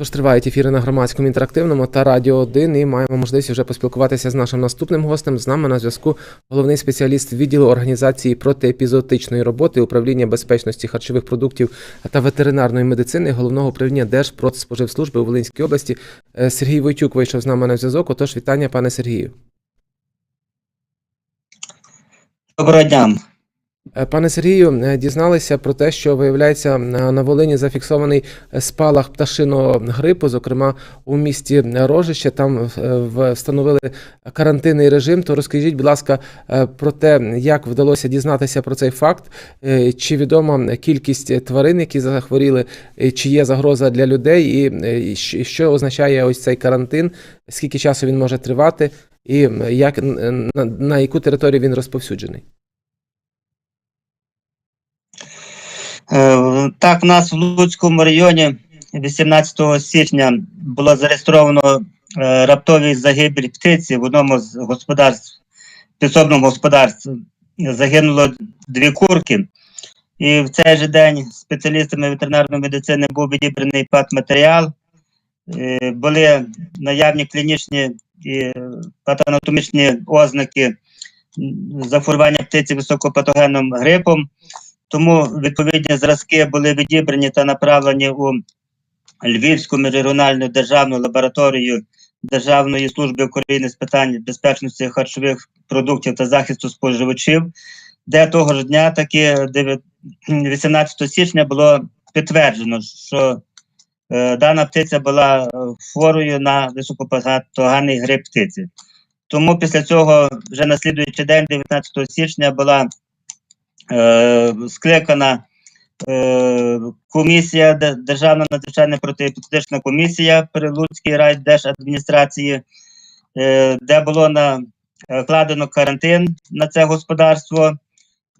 Тож тривають ефіри на громадському інтерактивному та радіо 1 і маємо можливість вже поспілкуватися з нашим наступним гостем. З нами на зв'язку головний спеціаліст відділу організації протиепізотичної роботи управління безпечності харчових продуктів та ветеринарної медицини головного управління Держпродспоживслужби у Волинській області. Е, Сергій Войтюк вийшов з нами на зв'язок. Отож, вітання, пане Сергію. Доброго дня. Е, Пане Сергію, е, дізналися про те, що виявляється на на Волині зафіксований е, спалах пташиного грипу, зокрема у місті Рожище. Там е, встановили карантинний режим. То розкажіть, будь ласка, е, про те, як вдалося дізнатися про цей факт, е, чи відома кількість тварин, які захворіли, е, чи є загроза для людей, і е, що- означає ось цей карантин, скільки часу він може тривати, і як на яку територію він розповсюджений? Так, в нас в Луцькому районі 18 січня було зареєстровано е, раптовий загибель птиці в одному з господарств, підсобному господарстві загинуло дві курки. І в цей же день спеціалістами ветеринарної медицини був відібраний патматеріал. Е, Були наявні клінічні і патанатомічні ознаки захворювання птиці високопатогенним грипом. Тому відповідні зразки були відібрані та направлені у Львівську міжрегіональну державну лабораторію Державної служби України з питань безпечності харчових продуктів та захисту споживачів, де того ж дня, таки 18 січня, було підтверджено, що е, дана птиця була е, хворою на високопатогенний грип птиці. Тому після цього, вже на слідуючий день, 19 січня, була е, скликана е, комісія, Державна надзвичайна протиепідемічна комісія при Луцькій райдержадміністрації, е, де було накладено карантин на це господарство,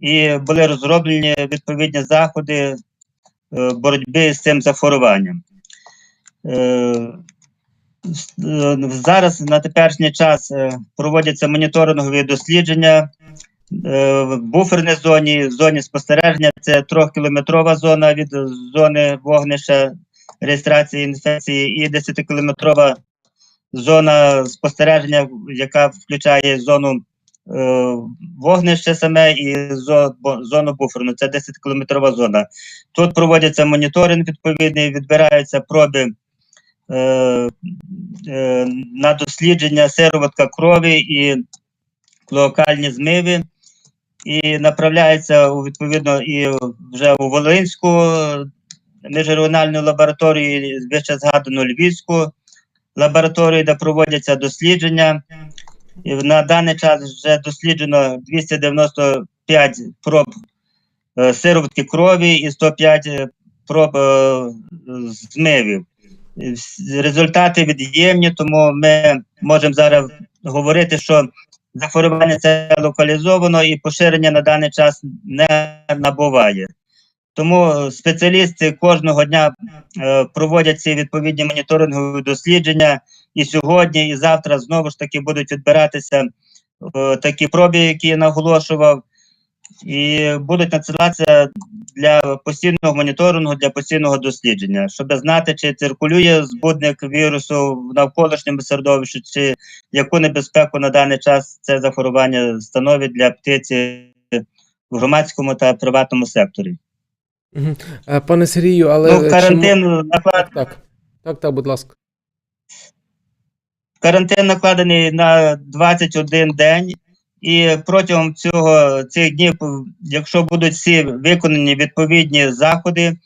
і були розроблені відповідні заходи боротьби з цим захворюванням. Зараз на теперішній час проводяться моніторингові дослідження в буферній зоні, в зоні спостереження це трьохкілометрова зона від зони вогнища реєстрації інфекції і 10-кілометрова зона спостереження, яка включає зону е, вогнища саме і зо- бо- зону буферну. Це 10-кілометрова зона. Тут проводиться моніторинг відповідний, відбираються проби е, е, на дослідження сироватка крові і локальні змиви і направляється відповідно і вже у Волинську міжрегіональну лабораторію, вище згадану Львівську лабораторію, де проводяться дослідження. І на даний час вже досліджено 295 проб е, сироватки крові і 105 е, проб е, змивів. Результати від'ємні, тому ми можемо зараз говорити, що захворювання це локалізовано і поширення на даний час не набуває. Тому спеціалісти кожного дня е, проводять ці відповідні моніторингові дослідження, і сьогодні, і завтра знову ж таки будуть відбиратися е, такі проби, які я наголошував, і будуть надсилатися для постійного моніторингу, для постійного дослідження, щоб знати, чи циркулює збудник вірусу в навколишньому середовищі, чи яку небезпеку на даний час це захворювання становить для птиці в громадському та приватному секторі. Е, Пане Сергію, але ну, карантин мо- наклад... Так, так, так, будь ласка. карантин накладений на 21 день, і протягом цього цих днів, якщо будуть всі виконані відповідні заходи,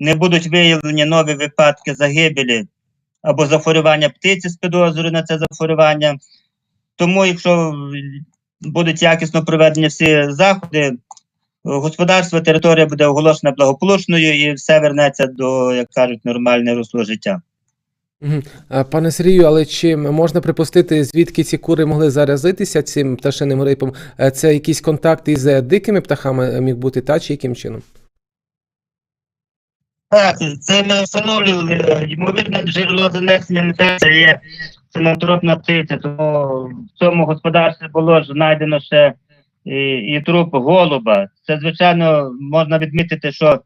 не будуть виявлені нові випадки загибелі або захворювання птиці з підозрою на це захворювання. Тому, якщо будуть якісно проведені всі заходи, господарство, територія буде оголошена благополучною і все вернеться до, як кажуть, нормальне русло життя. Пане Сергію, але чи можна припустити, звідки ці кури могли заразитися цим пташиним грипом? Е, Це якісь контакти із е, дикими птахами е, міг бути, та чи яким чином? Так, це ми встановлювали. Ймовірне джерело занесення інфекції є синантропна птиця, тому в цьому господарстві було знайдено ще і, і труп голуба. Це, звичайно, можна відмітити, що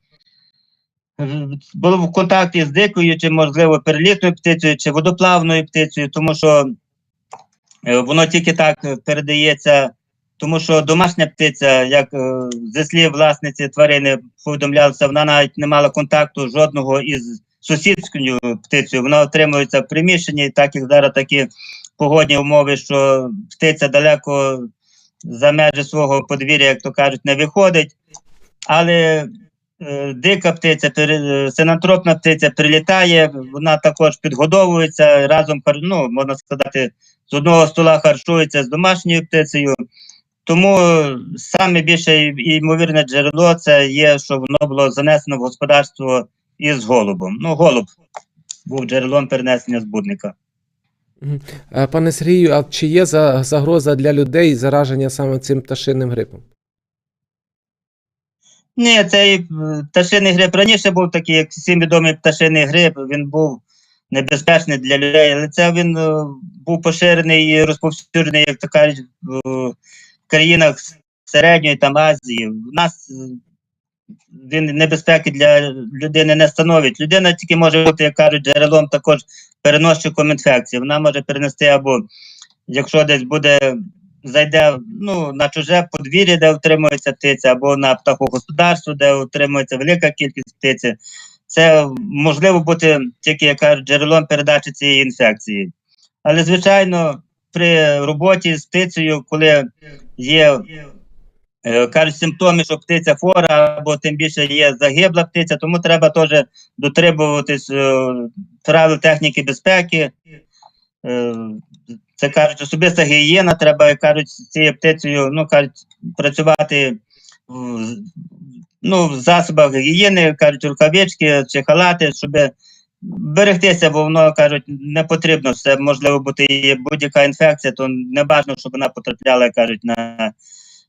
було в контакті з дикою, чи можливо перелітною птицею, чи водоплавною птицею, тому що е, воно тільки так передається. Тому що домашня птиця, як е, зі слів власниці тварини повідомлялося, вона навіть не мала контакту жодного із сусідською птицею. Вона отримується в приміщенні, так як зараз такі погодні умови, що птиця далеко за межі свого подвір'я, як то кажуть, не виходить. Але дика птиця, е, синантропна птиця прилітає, вона також підгодовується разом, ну, можна сказати, з одного стола харчується з домашньою птицею. Тому е, саме більше ймовірне джерело це є, що воно було занесено в господарство із голубом. Ну, голуб був джерелом перенесення збудника. Е, Пане Сергію, а чи є загроза для людей зараження саме цим пташиним грипом? Ні, цей е, пташиний грип раніше був такий, як всім відомий пташиний грип. Він був небезпечний для людей, але це він е, був поширений і розповсюджений, як то кажуть, в країнах середньої там Азії. У нас е, він небезпеки для людини не становить. Людина тільки може бути, як кажуть, джерелом також переносчиком інфекції. Вона може перенести або якщо десь буде зайде ну, на чуже подвір'я, де утримується птиця, або на птахогосподарство, де утримується велика кількість птиці. Це можливо бути тільки як джерелом передачі цієї інфекції. Але, звичайно, при роботі з птицею, коли є е, кажуть, симптоми, що птиця хвора, або тим більше є загибла птиця, тому треба теж дотримуватись е, правил техніки безпеки. Це кажуть, особиста гігієна, треба, кажуть, з цією птицею, ну кажуть, працювати в, ну, в засобах гігієни, кажуть, рукавички чи халати, щоб берегтися, бо воно кажуть, не потрібно. Все можливо бути будь-яка інфекція, то не бажано, щоб вона потрапляла, кажуть, на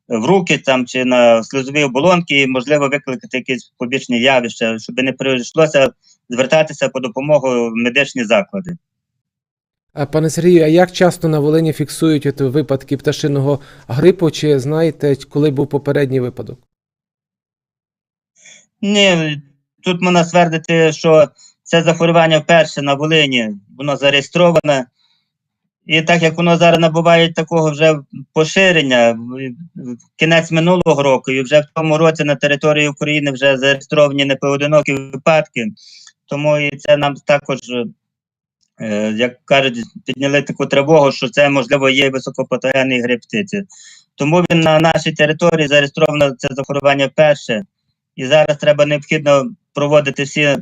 в руки там чи на сльозові оболонки, і можливо викликати якісь побічні явища, щоб не прийшлося звертатися по допомогу в медичні заклади. А, Пане Сергію, а як часто на Волині фіксують от випадки пташиного грипу? Чи знаєте, коли був попередній випадок? Ні, тут можна ствердити, що це захворювання вперше на Волині, воно зареєстроване. І так як воно зараз набуває такого вже поширення, кінець минулого року, і вже в тому році на території України вже зареєстровані непоодинокі випадки. Тому і це нам також, е, як кажуть, підняли таку тривогу, що це можливо є високопатогенний птиці. Тому він на нашій території зареєстровано це захворювання вперше. І зараз треба необхідно проводити всі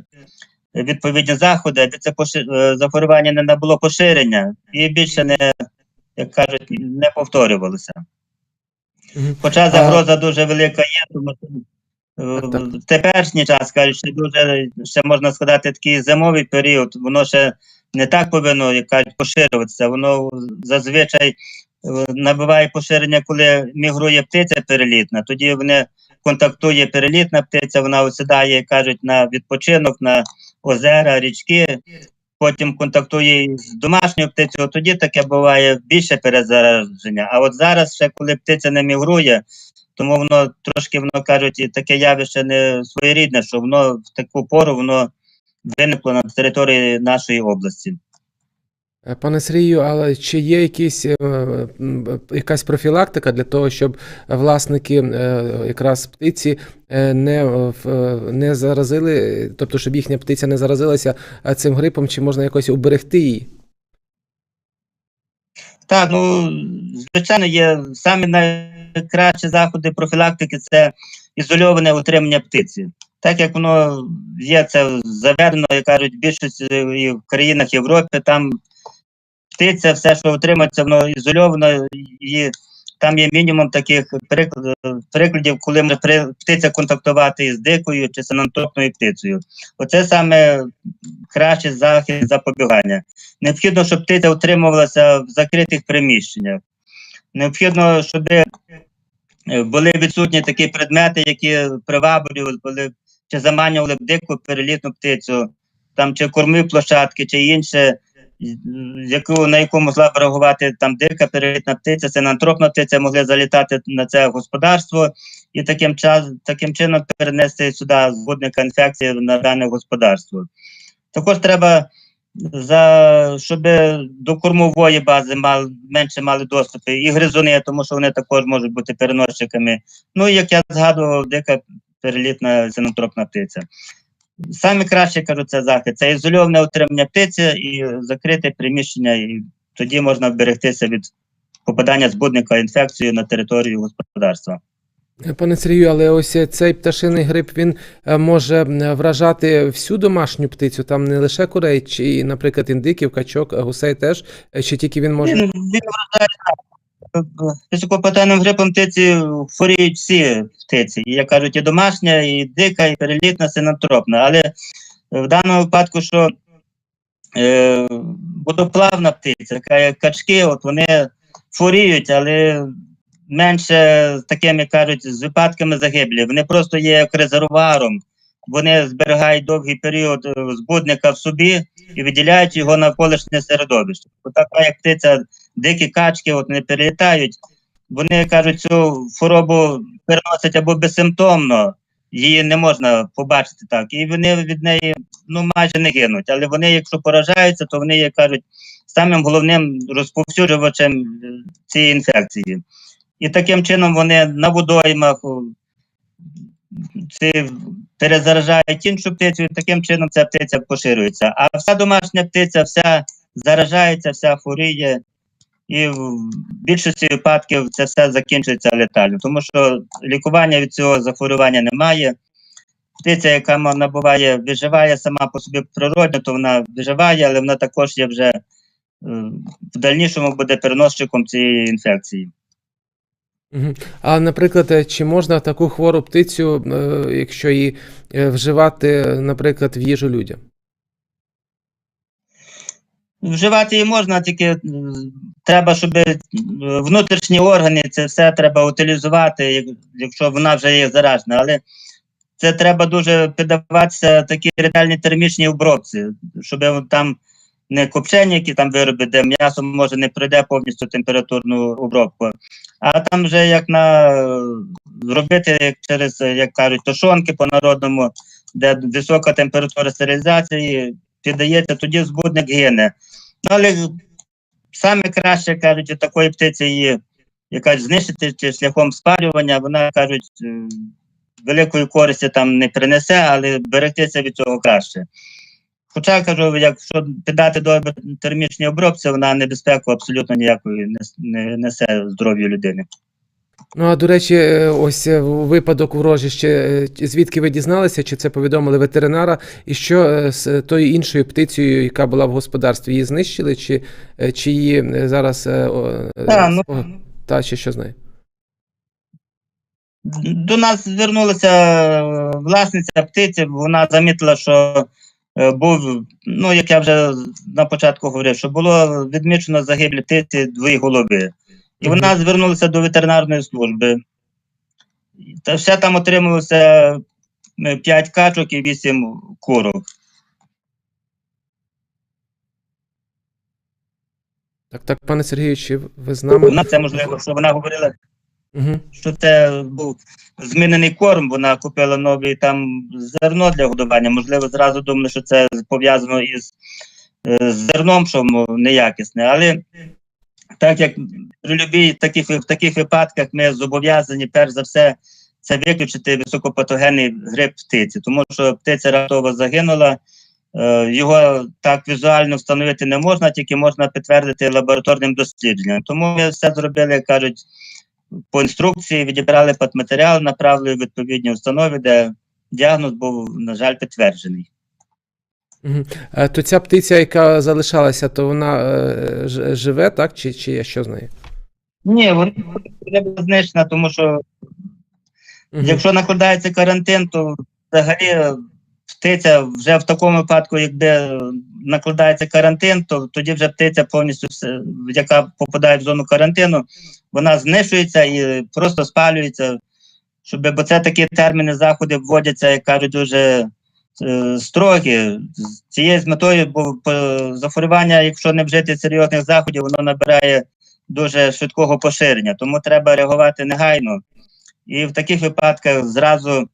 відповідні заходи, аби це е, захворювання не набуло поширення і більше не, як кажуть, не повторювалося. Хоча загроза дуже велика є, тому що е, в теперішній час кажуть, що дуже ще можна сказати такий зимовий період, воно ще не так повинно, як кажуть, поширюватися. Воно зазвичай е, набуває поширення, коли мігрує птиця перелітна. Тоді вони контактує перелітна птиця, вона осідає, кажуть, на відпочинок, на озера, річки. Потім контактує з домашньою птицею, тоді таке буває більше перезараження. А от зараз, ще коли птиця не мігрує, тому воно трошки воно кажуть, і таке явище не своєрідне, що воно в таку пору воно виникло на території нашої області. Е, Пане Сергію, але чи є якісь, е, якась профілактика для того, щоб власники е, якраз птиці е, не, е, е, не заразили, тобто, щоб їхня птиця не заразилася е, цим грипом, чи можна якось уберегти її? Так, ну звичайно, є самі найкращі заходи профілактики це ізольоване утримання птиці. Так як воно є, це заведено, як кажуть, і в країнах Європи, там птиця, все, що утримується, воно ізольовано, і там є мінімум таких прикладів, коли може птиця контактувати із дикою чи синантропною птицею. Оце саме кращий захід запобігання. Необхідно, щоб птиця утримувалася в закритих приміщеннях. Необхідно, щоб були відсутні такі предмети, які приваблювали чи заманювали б дику перелітну птицю, там чи корми площадки, чи інше, яку, на яку могла б реагувати там дика перелітна птиця, це антропна птиця, могли залітати на це господарство і таким, час, таким чином перенести сюди збудника інфекції на дане господарство. Також треба, за, щоб до кормової бази мали, менше мали доступи і гризуни, тому що вони також можуть бути переносчиками. Ну, як я згадував, дика перелітна синотропна птиця. Саме краще кажу, це захист. Це ізольоване утримання птиці і закрите приміщення, і тоді можна вберегтися від попадання збудника інфекцією на територію господарства. Пане Сергію, але ось цей пташиний грип він е, може вражати всю домашню птицю, там не лише курей, чи, наприклад, індиків, качок, гусей теж, чи тільки він може. Він, він вражає так. Високопатальним грипом птиці хворіють всі птиці. Як кажуть, і домашня, і дика, і перелітна, синантропна. Але в даному випадку, що е, водоплавна птиця, така як качки, от вони хворіють, але менше такими кажуть, з випадками загиблі. Вони просто є як резервуаром. Вони зберігають довгий період е, збудника в собі і виділяють його на навколишнє середовище. Така як птиця, дикі качки от не перелітають, вони кажуть, цю хворобу переносять або безсимптомно, її не можна побачити так. І вони від неї ну, майже не гинуть. Але вони, якщо поражаються, то вони є, кажуть, самим головним розповсюджувачем е, цієї інфекції. І таким чином вони на водоймах ці перезаражають іншу птицю, і таким чином ця птиця поширюється. А вся домашня птиця вся заражається, вся хворіє, і в більшості випадків це все закінчується летально, тому що лікування від цього захворювання немає. Птиця, яка набуває, виживає сама по собі природно, то вона виживає, але вона також є вже е, в дальнішому буде переносчиком цієї інфекції. А наприклад, е, чи можна таку хвору птицю, е, якщо її вживати, наприклад, в їжу людям? Вживати її можна, тільки е, треба, щоб е, внутрішні органи, це все треба утилізувати, якщо вона вже є заражена. Але це треба дуже піддаватися такі ретельні термічні обробці, щоб там не копчені, які там вироби, де м'ясо може не пройде повністю температурну обробку. А там вже як на зробити як через, як кажуть, тушонки по-народному, де висока температура стерилізації піддається, тоді збудник гине. Ну, але саме краще, кажуть, такої птиці її якась знищити чи шляхом спалювання, вона кажуть, е, великої користі там не принесе, але берегтися від цього краще. Хоча кажу, якщо піддати до термічній обробці, вона небезпеку абсолютно ніякої не несе здоров'ю людини. Ну а до речі, е, ось е, в- випадок у рожищі, е, звідки ви дізналися, чи це повідомили ветеринара, і що е, з тою іншою птицею, яка була в господарстві, її знищили, чи, чи її зараз Та, ну, та чи що з нею? До нас звернулася власниця птиці, вона замітила, що був, ну як я вже на початку говорив, що було відмічено загиблі птиці дві голови. І вона звернулася до ветеринарної служби. Та все там отрималося 5 качок і 8 курок. Так, так, пане Сергію, чи ви з нами? Вона це можливо, що вона говорила, Угу. що це був змінений корм, вона купила новий там зерно для годування. Можливо, зразу думали, що це пов'язано із е, з зерном, що неякісне. Але так як при любій таких, в таких випадках ми зобов'язані, перш за все, це виключити високопатогенний грип птиці, тому що птиця раптово загинула. е, Його так візуально встановити не можна, тільки можна підтвердити лабораторним дослідженням. Тому ми все зробили, як кажуть, по інструкції, відібрали патматеріал, направили в відповідні установи, де діагноз був, на жаль, підтверджений. Угу. То ця птиця, яка залишалася, то вона е, живе, так? Чи, чи що з нею? Ні, вона вже знищена, тому що Мгм. якщо накладається карантин, то взагалі птиця вже в такому випадку, якби накладається карантин, то тоді вже птиця повністю все, яка попадає в зону карантину, вона знищується і просто спалюється. Щоб, бо це такі терміни заходи вводяться, як кажуть, дуже е, строгі. З цією з метою, бо захворювання, якщо не вжити серйозних заходів, воно набирає дуже швидкого поширення. Тому треба реагувати негайно І в таких випадках зразу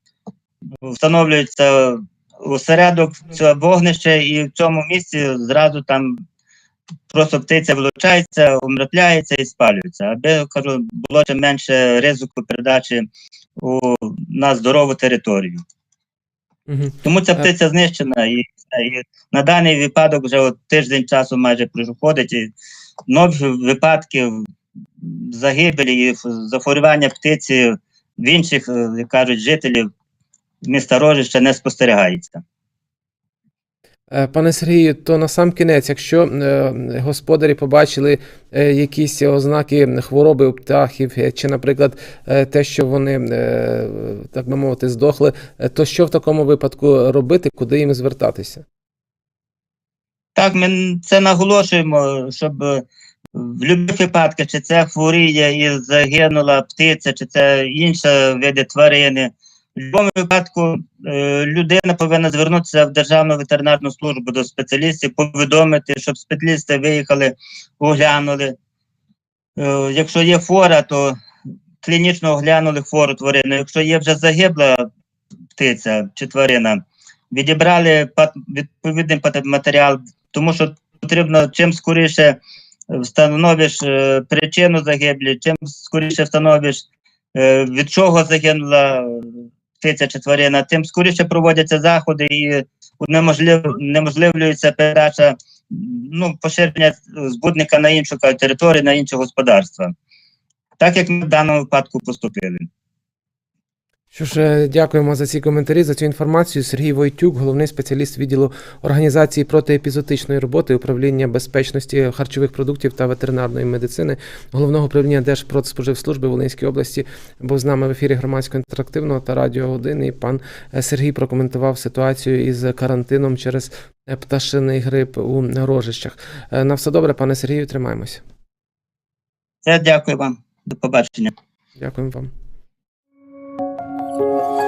встановлюється осередок вогнища, і в цьому місці зразу там просто птиця вилучається, умертвляється і спалюється, аби кажу, було менше ризику передачі у, на здорову територію. Мгм. Тому ця Е. птиця знищена, і, і на даний випадок вже от тиждень часу майже проходить. І нових випадків загибелі і захворювання птиці в інших, е, як кажуть, жителів міста Рожища не спостерігається. Е, Пане Сергію, то на сам кінець, якщо е, господарі побачили е, якісь ознаки хвороби у птахів, чи, наприклад, те, що вони, так би мовити, здохли, то що в такому випадку робити, куди їм звертатися? Так, ми це наголошуємо, щоб в будь-яких випадках, чи це хворіє і загинула птиця, чи це інша види тварини. В будь-якому випадку е, людина повинна звернутися в Державну ветеринарну службу до спеціалістів, повідомити, щоб спеціалісти виїхали, оглянули. Е, якщо є хвора, то клінічно оглянули хвору тварину. Якщо є вже загибла птиця чи тварина, відібрали відповідний матеріал, тому що потрібно чим скоріше встановиш е, причину загиблі, чим скоріше встановиш, від чого загинула птиця чи тварина, тим скоріше проводяться заходи і неможливлюється передача ну, поширення збудника на іншу територію, на інше господарства. Так як ми в даному випадку поступили. Що ж, е, дякуємо за ці коментарі, за цю інформацію. Сергій Войтюк, головний спеціаліст відділу організації протиепізотичної роботи, управління безпечності харчових продуктів та ветеринарної медицини, головного управління Держпродспоживслужби Волинської області, був з нами в ефірі громадського інтерактивного та радіо 1. І пан е, Сергій прокоментував ситуацію із карантином через е, пташиний грип у рожищах. На все добре, пане Сергію, тримаємося. Дякую вам. До побачення. Дякуємо вам. Thank you.